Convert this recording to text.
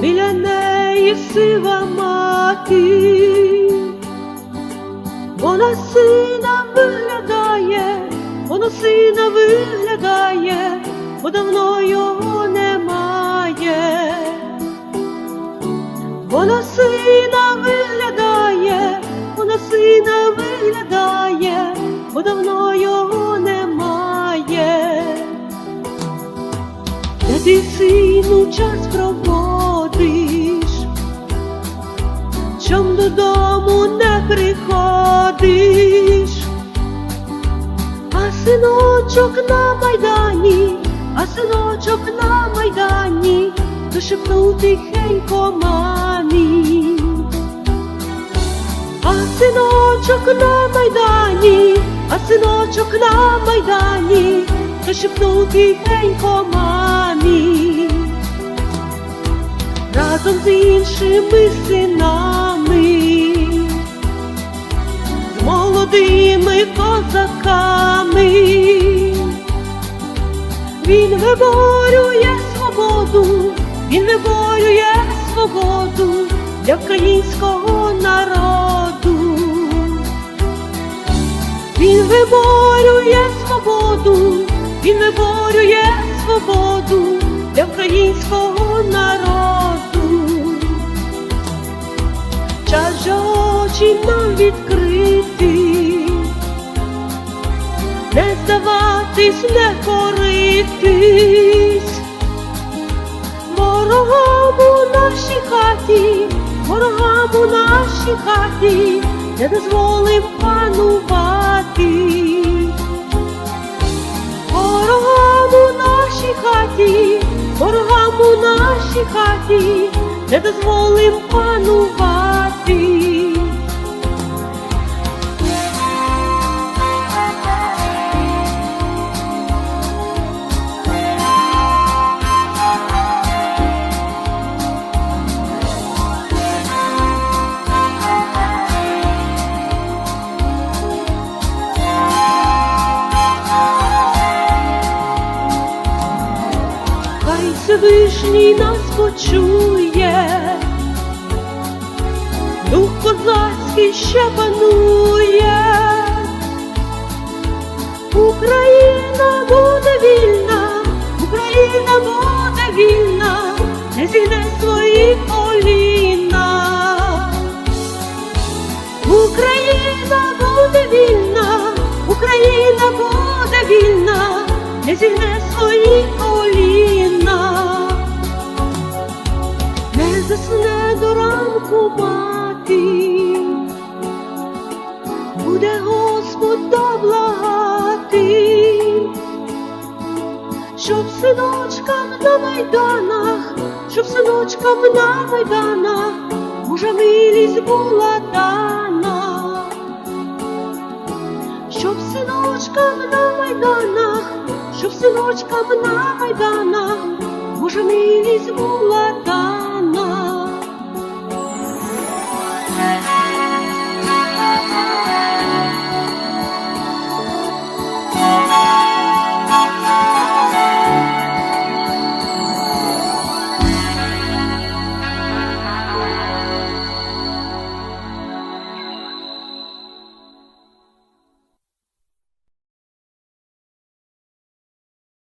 біля неї сива мати, вона сина виглядає, вона сина виглядає, бо давно його немає. Вона сина виглядає, вона сина виглядає, бо давно його немає. Де ти сину час проводиш, чом додому не приходиш, а синочок на майдані, а синочок на майдані, зашепнув тихенько мамі. А синочок на майдані, а синочок на майдані, зашепнув тихенько мамі. Разом з іншими синами, молодими козаками, він виборює свободу, він виборює свободу для українського народу. Він виборює свободу, він виборює свободу для українського народу. Час же очі нам відкрити, здаватись, не коритись. Ворогам у нашій хаті, ворогам у нашій хаті, не дозволим панувати. Ворогам у нашій хаті, ворогам у нашій хаті, не дозволим панувати. Всевишній нас почує, дух козацький ще панує, Україна буде вільна, Україна буде вільна, не зігне свої коліна. Україна буде вільна, Україна буде вільна, не зігне свої коліна, буде Господа благати, щоб синочкам на майданах, щоб синочкам на майданах, Божа милість була дана, щоб синочкам на майданах, щоб синочкам на майданах, Божа милість була дана.